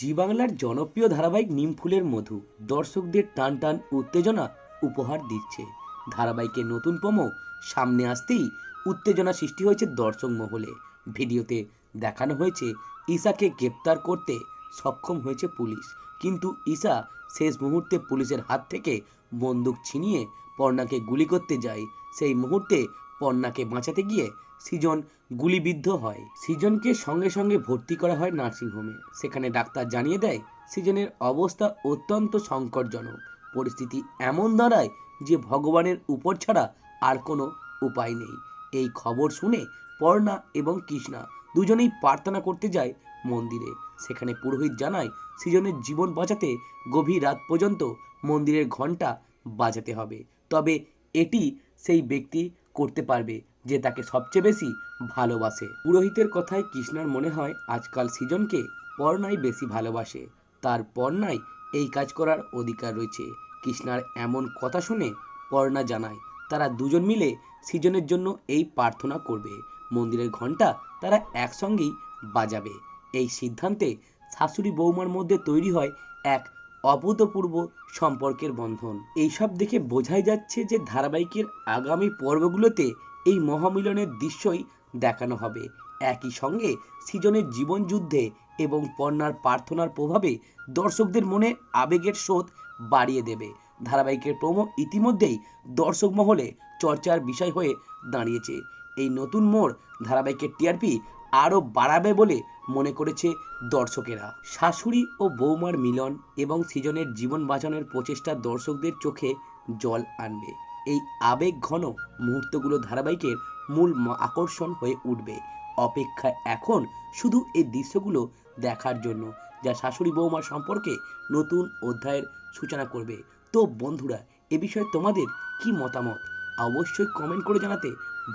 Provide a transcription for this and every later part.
জি বাংলার জনপ্রিয় ধারাবাহিক নিমফুলের মধু দর্শকদের টান টান উত্তেজনা উপহার দিচ্ছে। ধারাবাহিকের নতুন প্রমো সামনে আসতেই উত্তেজনা সৃষ্টি হয়েছে দর্শক মহলে। ভিডিওতে দেখানো হয়েছে ঈশাকে গ্রেপ্তার করতে সক্ষম হয়েছে পুলিশ। কিন্তু ঈশা শেষ মুহূর্তে পুলিশের হাত থেকে বন্দুক ছিনিয়ে পর্ণাকে গুলি করতে যায়। সেই মুহূর্তে পর্ণাকে বাঁচাতে গিয়ে সৃজন গুলিবিদ্ধ হয়। সৃজনকে সঙ্গে সঙ্গে ভর্তি করা হয় নার্সিংহোমে। সেখানে ডাক্তার জানিয়ে দেয়, সৃজনের অবস্থা অত্যন্ত সংকটজনক। পরিস্থিতি এমন দাঁড়ায় যে ভগবানের উপর ছাড়া আর কোনো উপায় নেই। এই খবর শুনে পর্ণা এবং কৃষ্ণা দুজনেই প্রার্থনা করতে যায় মন্দিরে। সেখানে পুরোহিত জানায়, সৃজনের জীবন বাঁচাতে গভীর রাত পর্যন্ত মন্দিরের ঘণ্টা বাজাতে হবে। তবে এটি সেই ব্যক্তি করতে পারবে যে তাকে সবচেয়ে বেশি ভালোবাসে। পুরোহিতের কথায় কৃষ্ণার মনে হয়, আজকাল সৃজনকে পর্ণাই বেশি ভালোবাসে। তার পর্ণাই এই কাজ করার অধিকার রয়েছে। কৃষ্ণার এমন কথা শুনে পর্ণা জানায়, তারা দুজন মিলে সৃজনের জন্য এই প্রার্থনা করবে। মন্দিরের ঘণ্টা তারা একসঙ্গেই বাজাবে। এই সিদ্ধান্তে শাশুড়ি বৌমার মধ্যে তৈরি হয় এক অভূতপূর্ব সম্পর্কের বন্ধন। এইসব দেখে বোঝাই যাচ্ছে যে ধারাবাহিকের আগামী পর্বগুলোতে এই মহামিলনের দৃশ্যই দেখানো হবে। একই সঙ্গে সৃজনের জীবন যুদ্ধে এবং পর্ণার প্রার্থনার প্রভাবে দর্শকদের মনে আবেগের স্রোত বাড়িয়ে দেবে। ধারাবাহিকের প্রমো ইতিমধ্যেই দর্শক মহলে চর্চার বিষয় হয়ে দাঁড়িয়েছে। এই নতুন মোড় ধারাবাহিকের টিআরপি আরও বাড়াবে বলে মনে করেছে দর্শকেরা। শাশুড়ি ও বৌমার মিলন এবং সৃজনের জীবন বাঁচানোর প্রচেষ্টা দর্শকদের চোখে জল আনবে। এই আবেগ ঘন মুহূর্তগুলো ধারাবাহিকের মূল আকর্ষণ হয়ে উঠবে। অপেক্ষা এখন শুধু এই দৃশ্যগুলো দেখার জন্য, যা শাশুড়ি বৌমার সম্পর্কে নতুন অধ্যায়ের সূচনা করবে। তো বন্ধুরা, এ বিষয়ে তোমাদের কি মতামত? অবশ্যই কমেন্ট করে জানাতে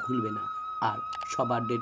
ভুলবে না। আর সবার ডেট